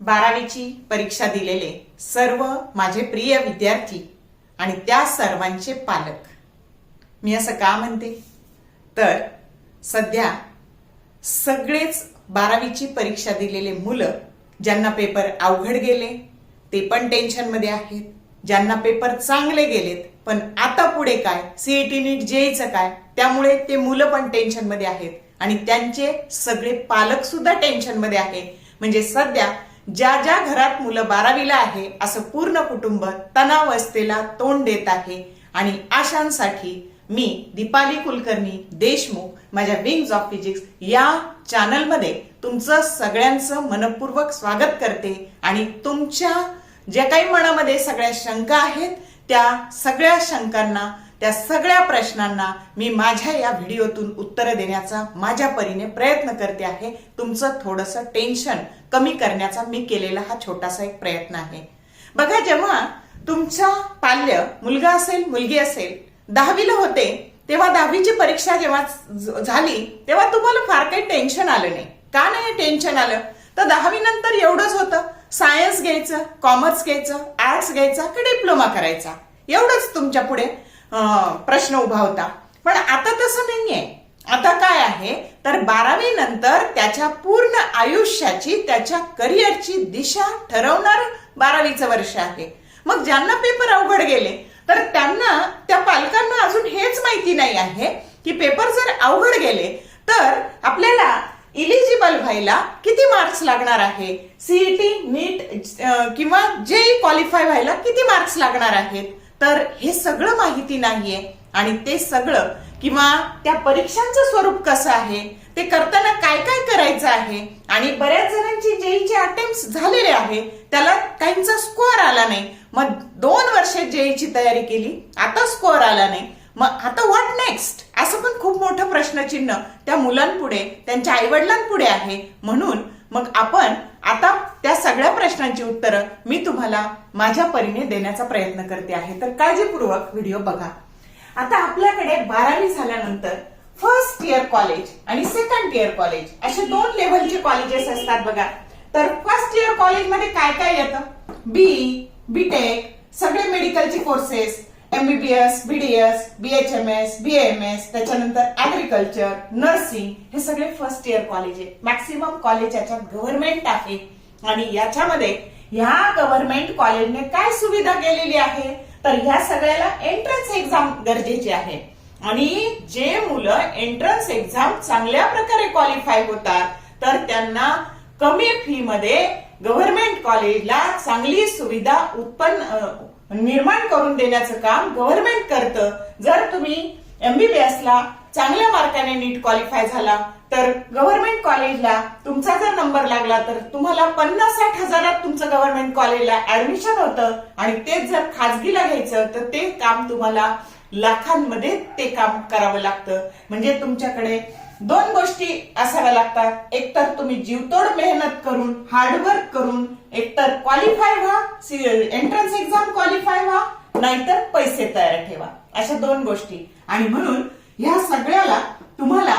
बारावीची परीक्षा दिलेले सर्व माझे प्रिय विद्यार्थी आणि त्या सर्वांचे पालक. मी असं का म्हणते? तर सध्या सगळेच बारावीची परीक्षा दिलेले मुलं ज्यांना पेपर अवघड गेले ते पण टेन्शनमध्ये आहेत. ज्यांना पेपर चांगले गेलेत पण आता पुढे काय? सीईटी नीट जेईचं काय? त्यामुळे ते मुलं पण टेन्शनमध्ये आहेत. आणि त्यांचे सगळे पालक सुद्धा टेन्शनमध्ये आहे म्हणजे सध्या ज्या ज्या घरात मुलं बारावीला आहे असं पूर्ण कुटुंब तणावस्थेला तोंड देत आहे. आणि आशांसाठी मी दीपाली कुलकर्णी देशमुख माझ्या विंग्स ऑफ फिजिक्स या चॅनलमध्ये तुमचं सगळ्यांचं मनपूर्वक स्वागत करते. आणि तुमच्या ज्या काही मनामध्ये सगळ्या शंका आहेत त्या सगळ्या शंकांना त्या सगळ्या प्रश्नांना मी माझ्या या व्हिडिओतून उत्तर देण्याचा माझ्या परीने प्रयत्न करते आहे. तुमचं थोडंसं टेन्शन कमी करण्याचा मी केलेला हा छोटासा एक प्रयत्न आहे. बघा जेव्हा तुमचा पाल्य मुलगा असेल मुलगी असेल दहावीला होते तेव्हा दहावीची परीक्षा जेव्हा झाली तेव्हा तुम्हाला फार काही टेन्शन आलं नाही. का नाही टेन्शन आलं? तर दहावी नंतर एवढंच होतं. सायन्स घ्यायचं कॉमर्स घ्यायचं आर्ट्स घ्यायचा की डिप्लोमा करायचा? एवढंच तुमच्यापुढे प्रश्न उभा होता. पण आता तसं नाहीये. आता काय आहे? तर बारावी नंतर त्याच्या पूर्ण आयुष्याची त्याच्या करिअरची दिशा ठरवणार बारावीचं वर्ष आहे. मग ज्यांना पेपर अवघड गेले तर त्यांना त्या पालकांना अजून हेच माहिती नाही आहे की पेपर जर अवघड गेले तर आपल्याला इलिजिबल व्हायला किती मार्क्स लागणार आहे? सीईटी नीट किंवा जे क्वालिफाय व्हायला किती मार्क्स लागणार आहेत? तर हे सगळं माहिती नाहीये. आणि ते सगळं किंवा त्या परीक्षांचं स्वरूप कसं आहे? ते करताना काय काय करायचं आहे? आणि बऱ्याच जणांची जेईचे अटेम्प्ट झालेले आहे त्याला काहींचा स्कोअर आला नाही. मग दोन वर्ष जेईची तयारी केली आता स्कोअर आला नाही. मग आता व्हॉट नेक्स्ट असं पण खूप मोठं प्रश्नचिन्ह त्या मुलांपुढे त्यांच्या आईवडिलांपुढे आहे. म्हणून मग आपण आता त्या सगळ्या प्रश्नांची उत्तरं मी तुम्हाला माझ्या परीने देण्याचा प्रयत्न करते आहे. तर काळजीपूर्वक व्हिडिओ बघा. आता आपल्याकडे बारावी झाल्यानंतर फर्स्ट इयर कॉलेज आणि सेकंड इयर कॉलेज असे दोन लेव्हलचे कॉलेजेस असतात बघा. तर फर्स्ट इयर कॉलेजमध्ये काय काय येतं? बी बीटेक सगळे मेडिकलचे courses MBBS BDS BHMS BMS त्याच्यानंतर ऍग्रिकल्चर नर्सिंग हे सगळे फर्स्ट इयर कॉलेज आहे. मॅक्सिमम कॉलेज याच्यात गव्हर्नमेंट आहे. आणि याच्यामध्ये ह्या गव्हर्नमेंट कॉलेजने काय सुविधा केलेली आहे? तर ह्या सगळ्याला एंट्रन्स एक्झाम गरजेची आहे. आणि जे मुलं एंट्रन्स एक्झाम चांगल्या प्रकारे क्वालिफाय होतात तर त्यांना कमी फी मध्ये गव्हर्नमेंट कॉलेजला चांगली सुविधा उत्पन्न निर्माण करून देण्याचं काम गव्हर्नमेंट करतं. जर तुम्ही एमबीबीएस ला चांगल्या मार्काने नीट क्वालिफाय झाला तर गव्हर्नमेंट कॉलेजला तुमचा जर नंबर लागला तर तुम्हाला पन्नास साठ हजारात तुमचं गव्हर्नमेंट कॉलेजला ऍडमिशन होतं. आणि तेच जर खाजगीला घ्यायचं तर ते काम तुम्हाला लाखांमध्ये ते काम करावं लागतं. म्हणजे तुमच्याकडे दोन गोष्टी असाव्या लागतात. एकतर तुम्ही जीवतोड मेहनत करून हार्डवर्क करून एकतर क्वालिफाय व्हा एंट्रन्स एक्झाम क्वालिफाय व्हा नाहीतर पैसे तयार ठेवा. अशा दोन गोष्टी. आणि म्हणून ह्या सगळ्याला तुम्हाला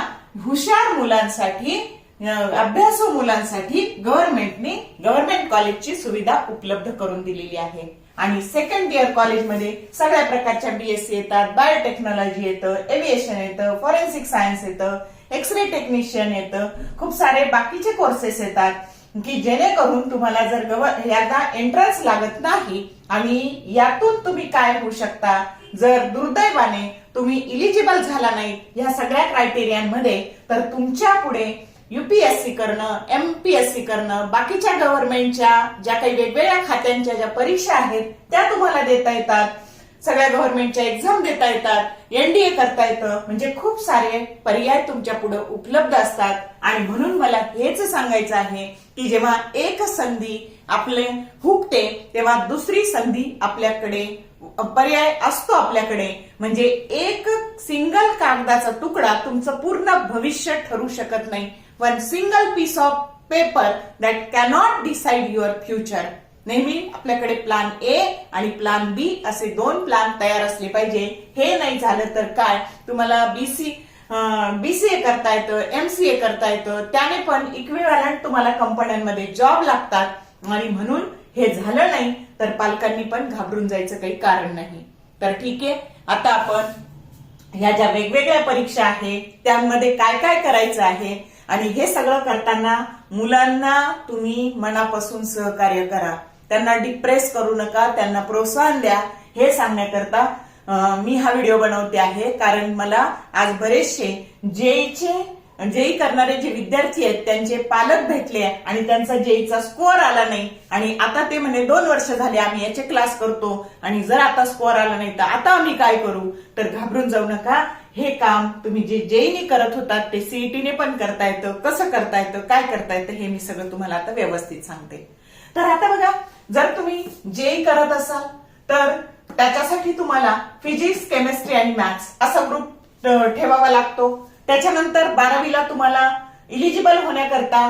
हुशार मुलांसाठी अभ्यासू मुलांसाठी गव्हर्नमेंटने गव्हर्नमेंट कॉलेजची सुविधा उपलब्ध करून दिलेली आहे. आणि सेकंड इयर कॉलेजमध्ये सगळ्या प्रकारच्या बीएससी येतात बायोटेक्नॉलॉजी येतं एव्हिएशन येतं फॉरेन्सिक सायन्स येतं एक्सरे टेक्निशियन येतं. खूप सारे बाकीचे कोर्सेस येतात की जेणेकरून तुम्हाला जर गव्हर याचा एंट्रन्स लागत नाही आणि यातून तुम्ही काय होऊ शकता? जर दुर्दैवाने तुम्ही इलिजिबल झाला नाही या सगळ्या क्रायटेरियांमध्ये तर तुमच्यापुढे युपीएससी करणं एमपीएससी करणं बाकीच्या गव्हर्नमेंटच्या ज्या काही वेगवेगळ्या खात्यांच्या ज्या परीक्षा आहेत त्या तुम्हाला देता येतात. सगळ्या गव्हर्नमेंटच्या एक्झाम देता येतात एनडीए करता येतं. म्हणजे खूप सारे पर्याय तुमच्यापुढे उपलब्ध असतात. आणि म्हणून मला हेच सांगायचं आहे की जेव्हा एक संधी आपले हुकते तेव्हा दुसरी संधी आपल्याकडे पर्याय असतो आपल्याकडे. म्हणजे एक सिंगल कागदाचा तुकडा तुमचं पूर्ण भविष्य ठरू शकत नाही. One single piece of paper that cannot decide your future नेहमी आपल्याकडे प्लान ए आणि प्लान बी असे दोन प्लान तयार असले पाहिजे. हे नाही झालं तर काय? तुम्हाला बीसी बीसीए करता येतं एमसीए करता येतं. त्याने पण इक्विव्हॅलंट तुम्हाला कंपन्यांमध्ये जॉब लागतात. आणि म्हणून हे झालं नाही तर पालकांनी पण घाबरून जायचं काही कारण नाही. तर ठीक आहे आता आपण ह्या ज्या वेगवेगळ्या परीक्षा आहेत त्यामध्ये काय काय करायचं आहे? आणि हे सगळं करताना मुलांना तुम्ही मनापासून सहकार्य करा. त्यांना डिप्रेस करू नका त्यांना प्रोत्साहन द्या. हे सांगण्याकरता मी हा व्हिडिओ बनवते आहे. कारण मला आज बरेचसे जेईचे जेई करणारे जे विद्यार्थी आहेत त्यांचे पालक भेटले आणि त्यांचा जेईचा स्कोअर आला नाही. आणि आता ते म्हणे दोन वर्ष झाले आम्ही याचे क्लास करतो आणि जर आता स्कोअर आला नाही तर आता आम्ही काय करू? तर घाबरून जाऊ नका. हे काम तुम्ही जे जेईने करत होतात ते सीईटीने पण करता येतं. कसं करता येतं? काय करता येतं? हे मी सगळं तुम्हाला आता व्यवस्थित सांगते. तर आता बघा जर तुम्ही जेई करत असाल तर त्याच्यासाठी तुम्हाला फिजिक्स केमिस्ट्री आणि मॅथ्स असा ग्रुप ठेवावा लागतो. त्याच्यानंतर बारावीला तुम्हाला इलिजिबल होण्याकरता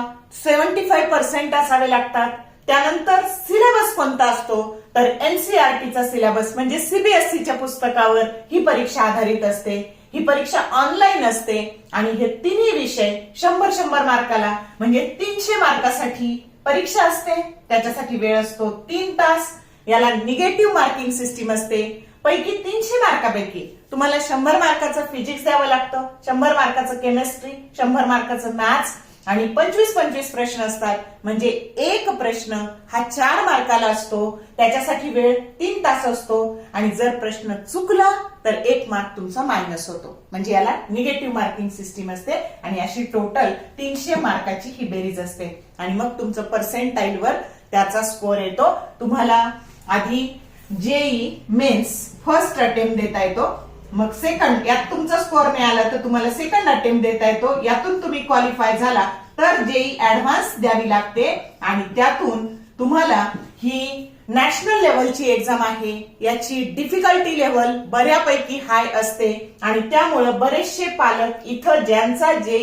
सेव्हन्टी फाईव्ह पर्सेंट असावे लागतात. त्यानंतर सिलेबस कोणता असतो तर एनसीआरटीचा सिलेबस म्हणजे सीबीएसईच्या पुस्तकावर ही परीक्षा आधारित असते. ही परीक्षा ऑनलाईन असते. आणि हे तिन्ही विषय शंभर शंभर मार्काला म्हणजे तीनशे मार्कासाठी परीक्षा असते त्याच्यासाठी वेळ असतो तीन तास. याला निगेटिव्ह मार्किंग सिस्टीम असते. पैकी तीनशे मार्कापैकी तुम्हाला शंभर मार्काचं फिजिक्स द्यावं लागतं शंभर मार्काचं केमिस्ट्री शंभर मार्काचं मॅथ्स आणि पंचवीस पंचवीस प्रश्न असतात. म्हणजे एक प्रश्न हा चार मार्काला असतो. त्याच्यासाठी वेळ तीन तास असतो. आणि जर प्रश्न चुकला तर एक मार्क तुमचा मायनस होतो. म्हणजे याला निगेटिव्ह मार्किंग सिस्टीम असते. आणि अशी टोटल तीनशे मार्काची ही बेरीज असते. आणि मग तुमचं पर्सेंटाईलवर त्याचा स्कोअर येतो. तुम्हाला आधी जेई मेन्स फर्स्ट अटेम्प्ट देता येतो. मग सेकंड यात तुमचा स्कोअर मिळाला तर तुम्हाला सेकंड अटेम्प्ट देता येतो. यातून तुम्ही क्वालिफाय झाला तर जेई ऍडव्हान्स द्यावी लागते आणि त्यातून तुम्हाला ही नॅशनल लेवलची एक्झाम आहे. याची डिफिकल्टी लेवल बऱ्यापैकी हाय असते आणि त्यामुळं बरेचसे पालक इथं ज्यांचा जे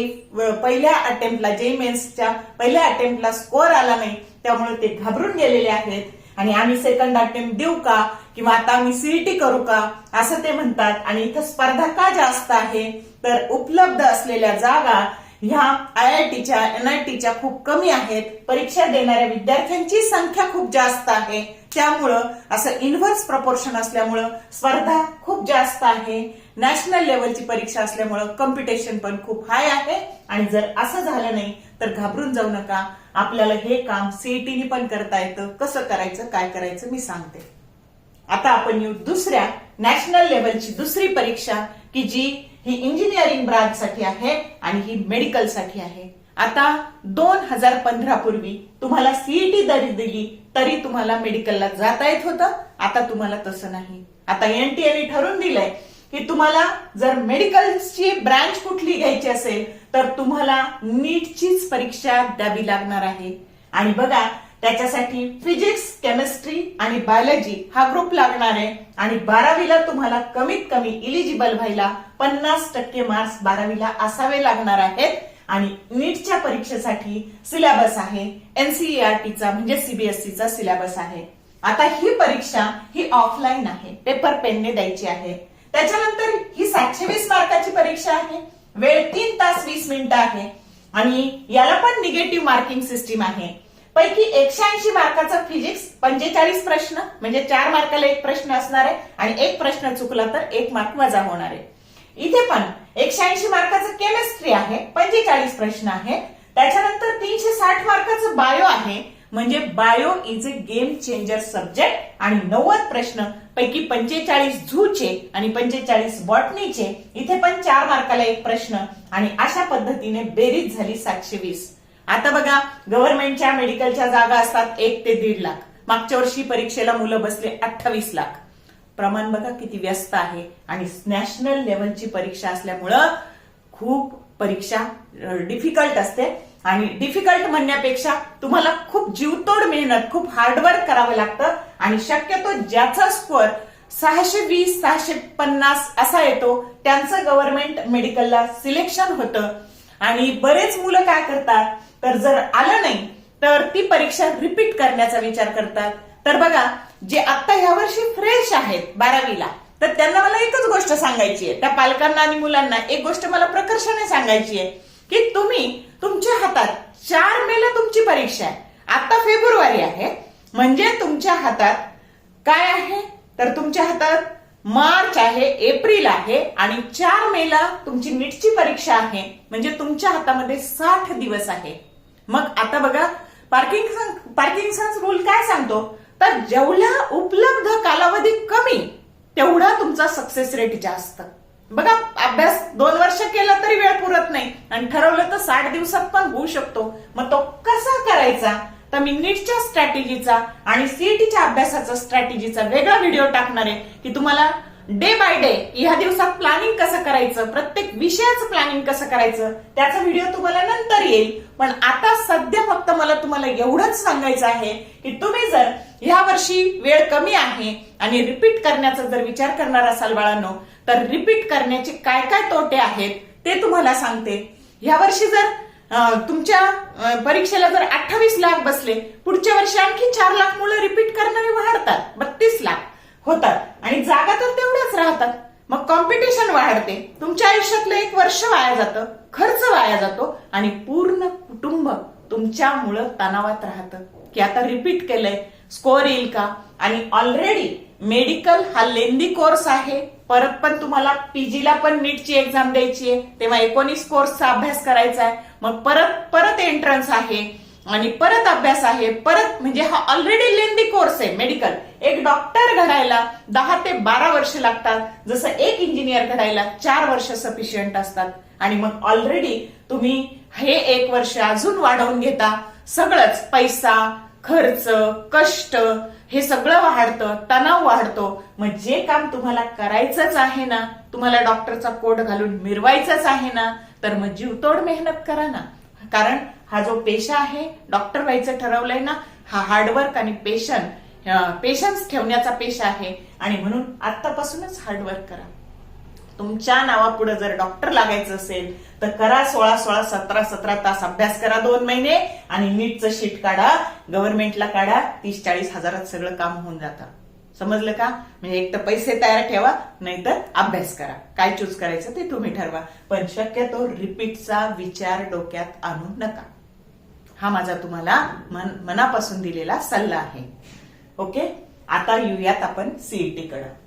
पहिल्या अटेम्प्टला जे मेन्सच्या पहिल्या अटेम्प्टला स्कोअर आला नाही त्यामुळे ते घाबरून गेलेले आहेत. आणि आम्ही सेकंड अटेम्प्ट देऊ का? किंवा आता आम्ही सीईटी करू का? असं ते म्हणतात. आणि इथं स्पर्धा का जास्त आहे? तर उपलब्ध असलेल्या जागा ह्या आय आय टीच्या एन आय टीच्या खूप कमी आहेत. परीक्षा देणाऱ्या विद्यार्थ्यांची संख्या खूप जास्त आहे. त्यामुळं असं इन्व्हर्स प्रपोर्शन असल्यामुळं स्पर्धा खूप जास्त आहे. नॅशनल लेवलची परीक्षा असल्यामुळं कॉम्पिटिशन पण खूप हाय आहे. आणि जर असं झालं नाही तर घाबरून जाऊ नका. आपल्याला हे काम सीईटीने पण करता येतं. कसं करायचं काय करायचं मी सांगते. आता आपण येऊ दुसऱ्या नॅशनल लेवलची दुसरी परीक्षा की जी ही इंजिनिअरिंग ब्रांच साठी आहे आणि ही मेडिकलसाठी आहे. आता दोन हजार पंधरा पूर्वी तुम्हाला सीईटी जरी दिली तरी तुम्हाला मेडिकलला जाता येत होतं. आता तुम्हाला तसं नाही. आता एनटीएने ठरवून दिलंय की तुम्हाला जर मेडिकलची ब्रांच कुठली घ्यायची असेल तर तुम्हाला नीटचीच परीक्षा द्यावी लागणार आहे. आणि बघा त्याच्यासाठी फिजिक्स केमिस्ट्री आणि बायोलॉजी हा ग्रुप लागणार आहे. आणि बारावीला तुम्हाला कमीत कमी इलिजिबल व्हायला पन्नास टक्के मार्क्स बारावीला असावे लागणार आहेत. आणि नीटच्या परीक्षेसाठी सिलेबस आहे. एनसीईआरटीचा म्हणजे सीबीएसईचा सिलेबस आहे. आता ही परीक्षा ही ऑफलाईन आहे. पेपर पेनने द्यायची आहे. त्याच्यानंतर ही सातशे वीस मार्काची परीक्षा आहे. वेळ तीन तास वीस मिनिटं आहे. आणि याला पण निगेटिव्ह मार्किंग सिस्टीम आहे. पैकी एकशे ऐंशी मार्काचा फिजिक्स पंचेचाळीस प्रश्न म्हणजे चार मार्काला एक प्रश्न असणार आहे आणि एक प्रश्न चुकला तर एक मार्क वजा होणार आहे. इथे पण एकशे ऐंशी मार्काचं केमिस्ट्री आहे पंचेचाळीस प्रश्न आहे. त्याच्यानंतर तीनशे साठ मार्काचं बायो आहे. म्हणजे bio is a game changer subject आणि नव्वद प्रश्न पैकी पंचेचाळीस झूचे आणि पंचेचाळीस बॉटनीचे इथे पण चार मार्काला एक प्रश्न. आणि अशा पद्धतीने बेरीज झाली सातशे वीस. आता बघा गव्हर्नमेंटच्या मेडिकलच्या जागा असतात एक ते दीड लाख. मागच्या वर्षी परीक्षेला मुलं बसले अठ्ठावीस लाख. प्रमाण बघा किती व्यस्त आहे. आणि नॅशनल लेवलची परीक्षा असल्यामुळं खूप परीक्षा डिफिकल्ट असते. आणि डिफिकल्ट म्हणण्यापेक्षा तुम्हाला खूप जीवतोड मेहनत खूप हार्डवर्क करावं लागतं. आणि शक्यतो ज्याचा स्कोअर सहाशे वीस सहाशे पन्नास असा येतो त्यांचं गव्हर्नमेंट मेडिकलला सिलेक्शन होतं. आणि बरेच मुलं काय करतात तर जर आलं नाही तर ती परीक्षा रिपीट करण्याचा विचार करतात. तर बघा जे आता ह्या वर्षी फ्रेश आहेत बारावीला तर त्यांना मला एकच गोष्ट सांगायची आहे. त्या पालकांना आणि मुलांना एक गोष्ट मला प्रकर्षाने सांगायची आहे. की तुम्ही तुमच्या हातात चार मेला तुमची परीक्षा आहे. आता फेब्रुवारी आहे. म्हणजे तुमच्या हातात काय आहे? तर तुमच्या हातात मार्च आहे एप्रिल आहे आणि चार मेला तुमची नीटची परीक्षा आहे. म्हणजे तुमच्या हातामध्ये साठ दिवस आहे. मग आता बघा पार्किंग पार्किंग रूल काय सांगतो? तर जेवढा उपलब्ध कालावधी कमी तेवढा तुमचा सक्सेस रेट जास्त. बघा अभ्यास दोन वर्ष केला तरी वेळ पुरत नाही. आणि ठरवलं तर साठ दिवसात पण होऊ शकतो. मग तो कसा करायचा? तर मी नीटच्या स्ट्रॅटेजीचा आणि सीईटीच्या अभ्यासाचा स्ट्रॅटेजीचा वेगळा व्हिडिओ टाकणार आहे की तुम्हाला डे बाय डे ह्या दिवसात प्लॅनिंग कसं करायचं प्रत्येक विषयाचं प्लॅनिंग कसं करायचं त्याचा व्हिडिओ तुम्हाला नंतर येईल. पण आता सध्या फक्त मला तुम्हाला एवढंच सांगायचं आहे की तुम्ही जर ह्या वर्षी वेळ कमी आहे आणि रिपीट करण्याचा जर विचार करणार असाल बाळांनो तर रिपीट करण्याचे काय काय तोटे आहेत ते तुम्हाला सांगते. ह्या वर्षी जर तुमच्या परीक्षेला जर अठ्ठावीस लाख बसले पुढच्या वर्षी आणखी चार लाख मुलं रिपीट करणारे वाढतात बत्तीस लाख होतात. आणि जागा तर तेवढ्याच राहतात. मग कॉम्पिटिशन वाढते. तुमच्या आयुष्यातलं एक वर्ष वाया जातं खर्च वाया जातो आणि पूर्ण कुटुंब तुमच्यामुळं तणावात राहतं. की आता रिपीट केलंय. स्कोअर येईल का? आणि ऑलरेडी मेडिकल हा लेंदी कोर्स आहे. परत पण तुम्हाला पीजीला पण नीटची एक्झाम द्यायची आहे. तेव्हा एकोणीस कोर्सचा अभ्यास करायचा आहे. मग परत परत एंट्रन्स आहे आणि परत अभ्यास आहे. परत म्हणजे हा ऑलरेडी लेंदी कोर्स आहे मेडिकल एक डॉक्टर घडायला दहा ते बारा वर्ष लागतात. जसं एक इंजिनियर घडायला चार वर्ष सफिशियंट असतात. आणि मग ऑलरेडी तुम्ही हे एक वर्ष अजून वाढवून घेता. सगळंच पैसा खर्च कष्ट हे सगळं वाढतं तणाव वाढतो. मग जे काम तुम्हाला करायचंच आहे ना तुम्हाला डॉक्टरचा कोट घालून मिरवायचंच आहे ना तर मग जीवतोड मेहनत करा ना. कारण हा जो पेशा आहे डॉक्टर व्हायचं ठरवलंय ना हा हार्डवर्क आणि पेशन पेशन्स ठेवण्याचा पेशा आहे. आणि म्हणून आतापासूनच हार्डवर्क करा. तुमच्या नावापुढे जर डॉक्टर लागायचं असेल तर करा सोळा सोळा सतरा सतरा तास अभ्यास करा दोन महिने आणि नीटचं शीट काढा. गव्हर्नमेंटला काढा तीस चाळीस हजारात सगळं काम होऊन जातं. समजलं का? म्हणजे एक तर पैसे तयार ठेवा नाहीतर अभ्यास करा. काय चूज करायचं ते तुम्ही ठरवा. पण शक्यतो रिपीटचा विचार डोक्यात आणू नका. हा माझा तुम्हाला मन मनापासून दिलेला सल्ला आहे. ओके आता येऊयात आपण सीईटी कडे.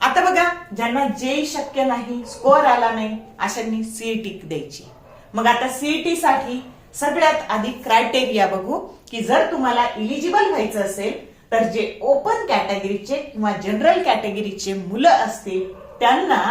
आता बघा ज्यांना जे शक्य नाही स्कोअर आला नाही अशांनी सीईटी द्यायची. मग आता सीईटी साठी सगळ्यात आधी क्रायटेरिया बघू की जर तुम्हाला इलिजिबल व्हायचं असेल तर जे ओपन कॅटेगरीचे किंवा जनरल कॅटेगरीचे मुलं असतील त्यांना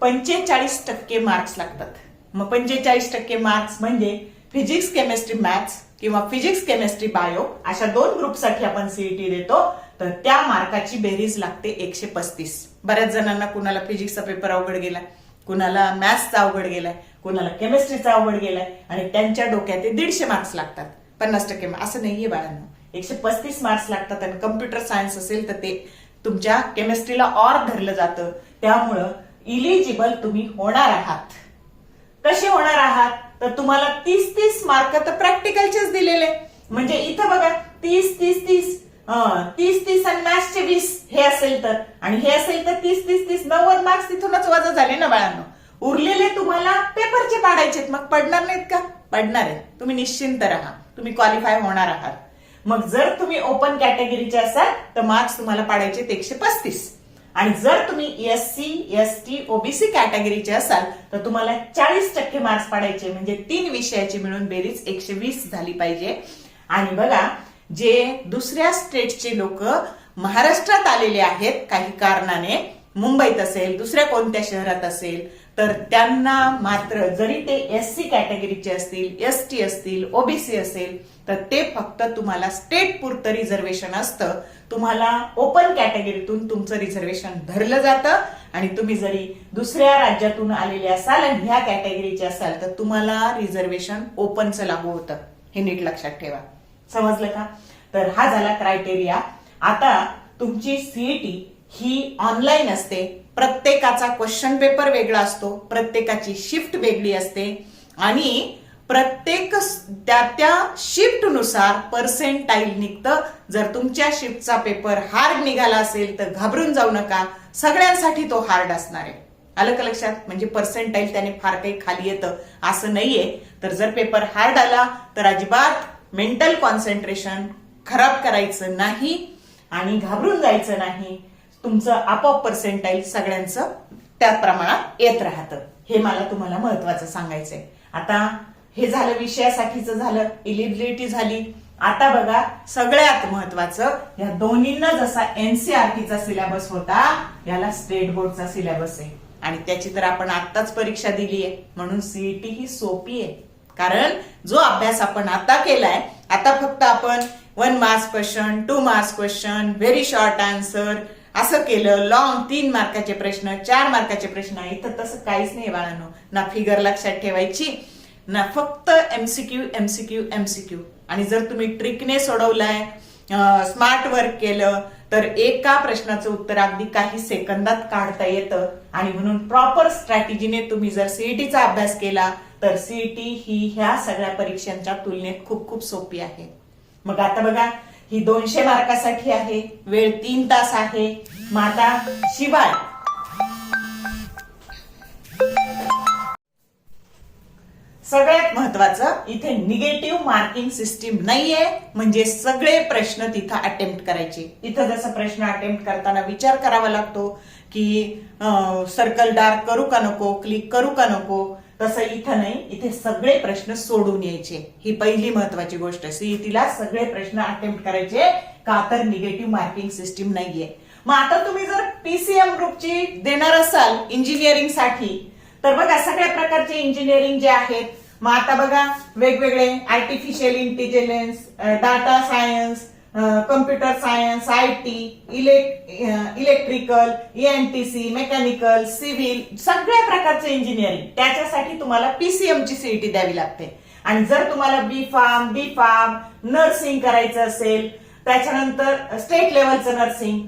पंचेचाळीस टक्के मार्क्स लागतात. मग पंचेचाळीस टक्के मार्क्स म्हणजे फिजिक्स केमिस्ट्री मॅथ्स किंवा फिजिक्स केमिस्ट्री बायो अशा दोन ग्रुपसाठी आपण सीईटी देतो तर त्या मार्काची बेरीज लागते एकशे पस्तीस. बऱ्याच जणांना कुणाला फिजिक्सचा पेपर अवघड गेलाय कुणाला मॅथ्सचा अवघड गेलाय कुणाला केमिस्ट्रीचा अवघड गेलाय आणि त्यांच्या डोक्यात ते दीडशे मार्क्स लागतात. पन्नास टक्के असं नाहीये बाळांना. एकशे पस्तीस मार्क्स लागतात आणि कम्प्युटर सायन्स असेल तर ते तुमच्या केमिस्ट्रीला ऑर धरलं जातं. त्यामुळं इलिजिबल तुम्ही होणार आहात. कसे होणार आहात? तर तुम्हाला तीस तीस मार्क तर प्रॅक्टिकलचेच दिलेले. म्हणजे इथं बघा तीस तीस तीस. तीस तीस आणि मॅथ्सचे वीस हे असेल तर. आणि हे असेल तर तीस तीस तीस नव्वद मार्क्स तिथूनच वजा झाले ना बाळांनो. उरलेले तुम्हाला पेपरचे पाडायचे मग पडणार नाहीत का? पडणार आहेत. तुम्ही निश्चिंत राहा. तुम्ही क्वालिफाय होणार आहात. मग जर तुम्ही ओपन कॅटेगरीचे असाल तर मार्क्स तुम्हाला पाडायचे एकशे पस्तीस. आणि जर तुम्ही S C S T OBC कॅटेगरीचे असाल तर तुम्हाला चाळीस टक्के मार्क्स पाडायचे म्हणजे तीन विषयाची मिळून बेरीज एकशे वीस झाली पाहिजे. आणि बघा जे दुसऱ्या स्टेटचे लोक महाराष्ट्रात आलेले आहेत काही कारणाने मुंबईत असेल दुसऱ्या कोणत्या शहरात असेल तर त्यांना मात्र जरी ते एस सी कॅटेगरीचे असतील एस टी असतील ओबीसी असेल तर ते फक्त तुम्हाला स्टेट पुरतं रिझर्वेशन असतं. तुम्हाला ओपन कॅटेगरीतून तुमचं रिझर्वेशन धरलं जातं. आणि तुम्ही जरी दुसऱ्या राज्यातून आलेले असाल आणि ह्या कॅटेगरीचे असाल तर तुम्हाला रिझर्वेशन ओपनचं लागू होतं. हे नीट लक्षात ठेवा. समजलं का? तर हा झाला क्रायटेरिया आता तुमची सीईटी ही ऑनलाईन असते. प्रत्येकाचा क्वेश्चन पेपर वेगळा असतो. प्रत्येकाची शिफ्ट वेगळी असते. आणि प्रत्येक त्या त्या शिफ्टनुसार पर्सेंटाईल निघतं. जर तुमच्या शिफ्टचा पेपर हार्ड निघाला असेल तर घाबरून जाऊ नका. सगळ्यांसाठी तो हार्ड असणार आहे. आलं का लक्षात? म्हणजे पर्सेंटाईल त्याने फार काही खाली येतं. असं नाहीये. तर जर पेपर हार्ड आला तर अजिबात मेंटल कॉन्सन्ट्रेशन खराब करायचं नाही आणि घाबरून जायचं नाही. तुमचं आपोआप पर्सेंटाईल सगळ्यांचं त्या प्रमाणात येत राहतं. हे मला तुम्हाला महत्वाचं सांगायचंय. आता हे झालं विषयासाठीचं झालं इलिबिलिटी झाली. आता बघा सगळ्यात महत्वाचं या दोन्हींना जसा एनसीआरटीचा सिलेबस होता याला स्टेट बोर्डचा सिलेबस आहे. आणि त्याची तर आपण आत्ताच परीक्षा दिली आहे म्हणून सीईटी ही सोपी आहे. कारण जो अभ्यास आपण आता केलाय आता फक्त आपण one marks question two marks question very short answer असं केलं लॉंग तीन मार्काचे प्रश्न चार मार्काचे प्रश्न इथं तसं काहीच नाही बाळांनो. ना फिगर लक्षात ठेवायची ना फक्त एमसीक्यू एमसीक्यू एमसीक्यू आणि जर तुम्ही ट्रिकने सोडवलाय स्मार्ट वर्क केलं तर एका प्रश्नाचं उत्तर अगदी काही सेकंदात काढता येतं. आणि म्हणून प्रॉपर स्ट्रॅटेजीने तुम्ही जर सीईटीचा अभ्यास केला तर सीईटी ही ह्या सगळ्या परीक्षांच्या तुलनेत खूप खूप सोपी आहे. मग आता बघा ही दोनशे मार्कासाठी आहे वेळ तीन तास आहे. माता शिवाय. सगळ्यात महत्वाचं इथे निगेटिव्ह मार्किंग सिस्टीम नाहीये म्हणजे सगळे प्रश्न तिथं अटेम्प्ट करायचे. इथं जसं प्रश्न अटेम्प्ट करताना विचार करावा लागतो की सर्कल डार्क करू का नको क्लिक करू का नको तसं इथं नाही इथे सगळे प्रश्न सोडून यायचे. ही पहिली महत्वाची गोष्ट सीईटीला सगळे प्रश्न अटेम्प्ट करायचे का तर निगेटिव्ह मार्किंग सिस्टीम नाहीये. मग आता तुम्ही जर पीसीएम ग्रुपची देणार असाल इंजिनिअरिंगसाठी तर बघा सगळ्या प्रकारचे इंजिनिअरिंग जे आहेत. मग आता बघा वेगवेगळे artificial intelligence data science computer science I T electrical ENTC mechanical civil सगळ्या प्रकारचे इंजिनिअरिंग. त्याच्यासाठी तुम्हाला पीसीएम ची सीईटी द्यावी लागते. आणि जर तुम्हाला B pharm B pharm nursing करायचं असेल त्याच्यानंतर स्टेट लेवलचं नर्सिंग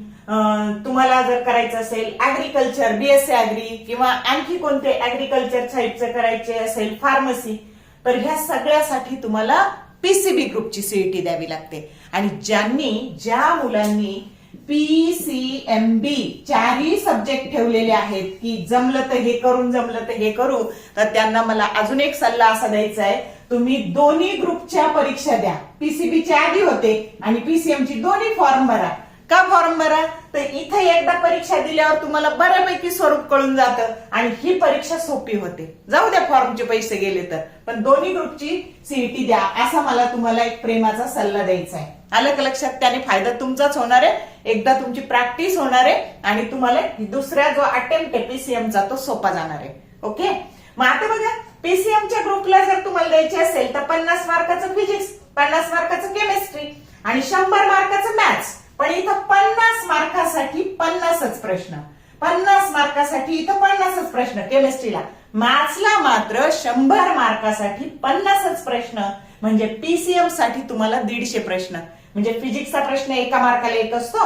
तुम्हाला जर करायचं असेल ऍग्रिकल्चर बीएससी ऍग्री किंवा आणखी कोणते ऍग्रिकल्चर टाईपचं करायचे असेल फार्मसी तर ह्या सगळ्यासाठी तुम्हाला पीसीबी ग्रुपची सीईटी द्यावी लागते. आणि ज्यांनी ज्या मुलांनी पीसीएमबी चारही सब्जेक्ट ठेवलेले आहेत की जमलं तर हे करून जमलं तर हे करू तर त्यांना मला अजून एक सल्ला असा द्यायचा आहे तुम्ही दोन्ही ग्रुपच्या परीक्षा द्या. पीसीबीच्या आधी होते आणि पीसीएमची दोन्ही फॉर्म भरा. का फॉर्म भरा? तर इथे एकदा परीक्षा दिल्यावर तुम्हाला बऱ्यापैकी स्वरूप कळून जातं आणि ही परीक्षा सोपी होते. जाऊ द्या फॉर्मचे पैसे गेले तर. पण दोन्ही ग्रुपची सीईटी द्या असा मला तुम्हाला एक प्रेमाचा सल्ला द्यायचा आहे. आलं का लक्षात? त्याने फायदा तुमचाच होणार आहे. एकदा तुमची प्रॅक्टिस होणार आहे आणि तुम्हाला दुसऱ्या जो अटेम्प्ट आहे पीसीएमचा तो सोपा जाणार आहे. ओके मग आता बघा पीसीएमच्या ग्रुपला जर तुम्हाला द्यायचे असेल तर पन्नास मार्काचं फिजिक्स पन्नास मार्काचं केमिस्ट्री आणि शंभर मार्काचं मॅथ्स पण इथं पन्नास मार्कासाठी पन्नासच प्रश्न. पन्नास मार्कासाठी इथं पन्नासच प्रश्न केमिस्ट्रीला मॅथ्सला मात्र शंभर मार्कासाठी पन्नासच प्रश्न. म्हणजे पीसीएमसाठी तुम्हाला दीडशे प्रश्न. म्हणजे फिजिक्सचा प्रश्न एका मार्काला एक असतो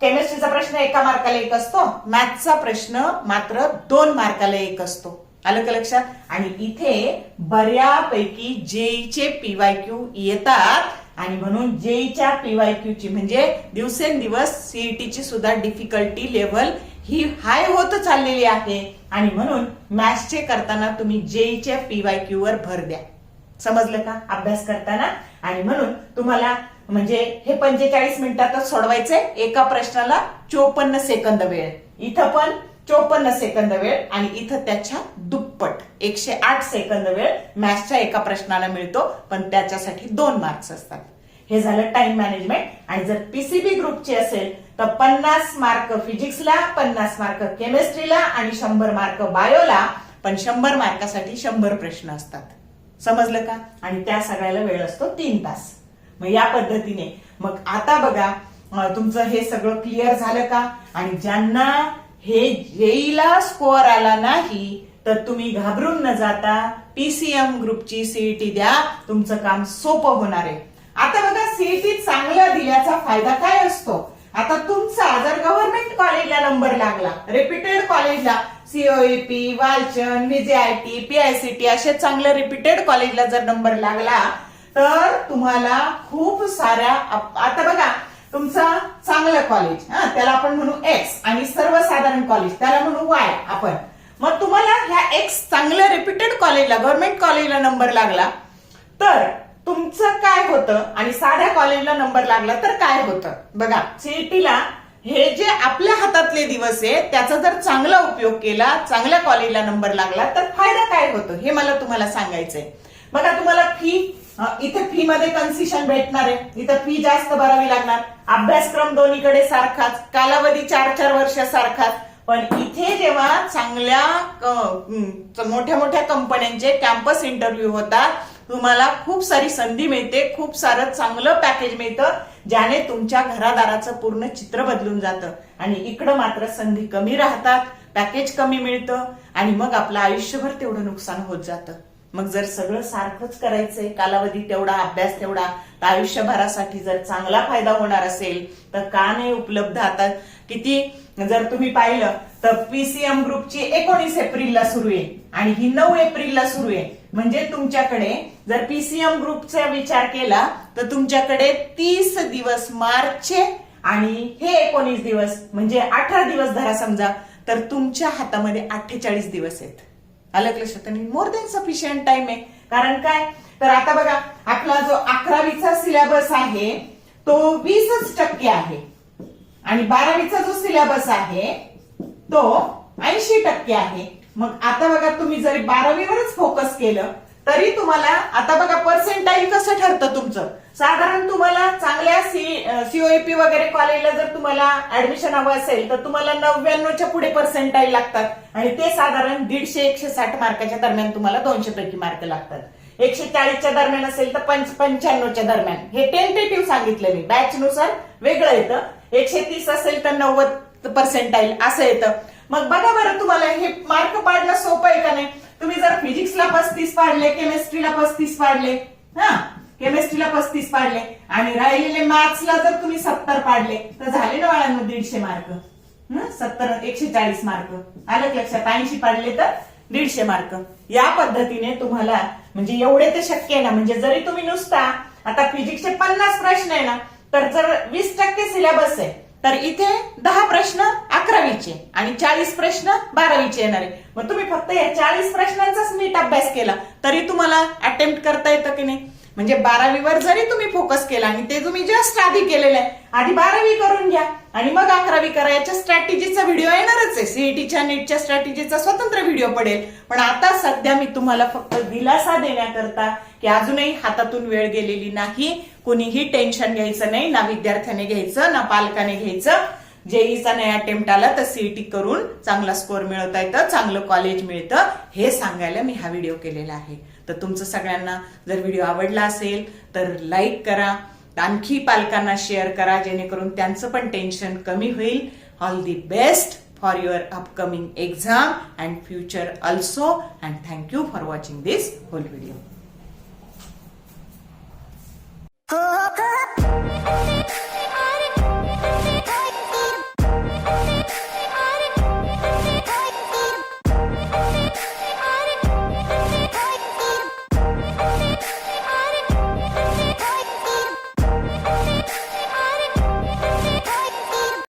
केमिस्ट्रीचा प्रश्न एका मार्काला एक असतो मॅथ्सचा प्रश्न मात्र दोन मार्काला एक असतो. आलं का लक्षात? आणि इथे बऱ्यापैकी जेईचे पीवायक्यू येतात. आणि म्हणून जेईच्या पीवायक्यू ची म्हणजे दिवसेंदिवस सीईटीची सुद्धा डिफिकल्टी लेवल ही हाय होत चाललेली आहे. आणि म्हणून मॅथ्सचे करताना तुम्ही जेईच्या पीवायक्यू वर भर द्या. समजलं का? अभ्यास करताना. आणि म्हणून तुम्हाला म्हणजे हे पंचेचाळीस मिनिटातच सोडवायचंय. एका प्रश्नाला चोपन्न सेकंद वेळ. इथं पण चोपन्न सेकंद वेळ आणि इथं त्याच्या दुप्पट एकशे आठ सेकंद वेळ मॅथ्सच्या एका प्रश्नाला मिळतो पण त्याच्यासाठी दोन मार्क्स असतात. हे झालं टाइम मॅनेजमेंट. आणि जर पीसीबी ग्रुपची असेल तर पन्नास मार्क फिजिक्सला पन्नास मार्क केमिस्ट्रीला आणि शंभर मार्क बायोला पण शंभर मार्कासाठी शंभर प्रश्न असतात. समजलं का? आणि त्या सगळ्याला वेळ असतो तीन तास. मग या पद्धतीने. मग आता बघा तुमचं हे सगळं क्लिअर झालं का? आणि ज्यांना हे जेईला स्कोअर आला नाही तर तुम्ही घाबरून न जाता पीसीएम ग्रुपची सीईटी द्या. तुमचं काम सोपं होणार आहे. आता बघा सीईटी चांगलं दिल्याचा फायदा काय असतो? आता तुमचा जर गव्हर्नमेंट कॉलेजला नंबर लागला रिपीटेड कॉलेजला सीओईपी वालचंद व्हीजेआयटी पीआयसीटी असे चांगल्या रिपीटेड कॉलेजला जर नंबर लागला तर तुम्हाला खूप साऱ्या आता बघा तुमचा चांगलं कॉलेज हा त्याला आपण म्हणू एक्स आणि सर्वसाधारण कॉलेज त्याला म्हणू वाय आपण. मग तुम्हाला ह्या एक्स चांगल्या रिपीटेड कॉलेजला गव्हर्नमेंट कॉलेजला नंबर लागला. तर तुमचं काय होतं आणि साध्या कॉलेजला नंबर लागला तर काय होतं? बघा सीईटीला हे जे आपल्या हातातले दिवस आहे त्याचा जर चांगला उपयोग केला चांगल्या कॉलेजला नंबर लागला तर फायदा काय होतो? हे मला तुम्हाला सांगायचंय. बघा तुम्हाला फी इथे फी मध्ये कन्सेशन भेटणार आहे. इथं फी जास्त भरावी लागणार. अभ्यासक्रम दोन्हीकडे सारखाच कालावधी चार चार वर्ष सारखाच. पण इथे जेव्हा चांगल्या मोठ्या मोठ्या कंपन्यांचे कॅम्पस इंटरव्ह्यू होतात तुम्हाला खूप सारी संधी मिळते खूप सारं चांगलं पॅकेज मिळतं ज्याने तुमच्या घरादाराचं पूर्ण चित्र बदलून जातं. आणि इकडं मात्र संधी कमी राहतात पॅकेज कमी मिळतं आणि मग आपलं आयुष्यभर तेवढं नुकसान होत जातं. मग जर सगळं सारखंच करायचंय कालावधी तेवढा अभ्यास तेवढा तर आयुष्यभरासाठी जर चांगला फायदा होणार असेल तर का नाही उपलब्ध? आता किती जर तुम्ही पाहिलं तर पीसीएम ग्रुपची एकोणीस एप्रिलला सुरू आहे आणि ही नऊ एप्रिलला सुरू आहे. म्हणजे तुमच्याकडे जर पीसीएम ग्रुपचा विचार केला तर तुमच्याकडे तीस दिवस मार्चचे आणि हे एकोणीस दिवस म्हणजे अठरा दिवस धरा समजा तर तुमच्या हातामध्ये अठ्ठेचाळीस दिवस आहेत. आलं लक्षात आणि मोर दॅन सफिशियंट टाइम आहे. कारण काय? तर आता बघा आपला जो अकरावीचा सिलेबस आहे तो वीसच टक्के आहे. आणि बारावीचा जो सिलेबस आहे तो ऐंशी टक्के आहे. मग आता बघा तुम्ही जरी बारावीवरच फोकस केलं तरी तुम्हाला आता बघा पर्सेंटाईल कसं ठरतं तुमचं? साधारण तुम्हाला चांगल्या सीओईपी वगैरे कॉलेजला जर तुम्हाला ऍडमिशन हवं असेल तर तुम्हाला नव्याण्णवच्या पुढे पर्सेंटाईल लागतात. आणि ते साधारण दीडशे एकशे साठ मार्काच्या दरम्यान तुम्हाला दोनशे पैकी मार्क लागतात. एकशे चाळीसच्या दरम्यान असेल तर पंच पंच्याण्णवच्या दरम्यान. हे टेंटेटिव्ह सांगितलं मी. बॅच नुसार वेगळं येतं. एकशे तीस असेल तर नव्वद पर्सेंटाईल असं येतं. मग बघा बरं तुम्हाला हे मार्क पाडणं सोपं आहे का नाही? तुम्ही जर फिजिक्सला पस्तीस पाडले केमिस्ट्रीला पस्तीस पाडले हा केमिस्ट्रीला पस्तीस पाडले आणि राहिलेले मॅथ्सला जर तुम्ही सत्तर पाडले तर झाले ना बाळांना दीडशे मार्क सत्तर एकशे चाळीस मार्क आलं लक्षात? ऐंशी पाडले तर दीडशे मार्क या पद्धतीने तुम्हाला म्हणजे एवढे ते शक्य आहे ना म्हणजे जरी तुम्ही नुसता आता फिजिक्सचे पन्नास प्रश्न आहे ना तर जर वीस टक्के सिलेबस आहे तर इथे दहा प्रश्न अकरावीचे आणि चाळीस प्रश्न बारावीचे येणार. आहे मग तुम्ही फक्त या चाळीस प्रश्नांचाच नीट अभ्यास केला तरी तुम्हाला अटेम्प्ट करता येतं की नाही? म्हणजे बारावीवर जरी तुम्ही फोकस केला आणि ते तुम्ही जस्ट आधी केलेलं आहे आधी बारावी करून घ्या. आणि मग अकरावी करा याच्या स्ट्रॅटेजीचा व्हिडिओ येणारच आहे. सीईटीच्या नेटच्या स्ट्रॅटेजीचा स्वतंत्र व्हिडिओ पडेल. पण आता सध्या मी तुम्हाला फक्त दिलासा देण्याकरता की अजूनही हातातून वेळ गेलेली नाही. कुणीही टेन्शन घ्यायचं नाही ना विद्यार्थ्याने घ्यायचं ना पालकाने घ्यायचं. जेईचा नाही अटेम्प्ट आला तर सीईटी करून चांगला स्कोअर मिळवता येतं चांगलं कॉलेज मिळतं. हे सांगायला मी हा व्हिडिओ केलेला आहे. तर तुमचं सगळ्यांना जर व्हिडिओ आवडला असेल तर लाईक करा. आणखी पालकांना शेअर करा जेणेकरून त्यांचं पण टेन्शन कमी होईल. All the best for your upcoming exam and future also and thank you for watching this whole video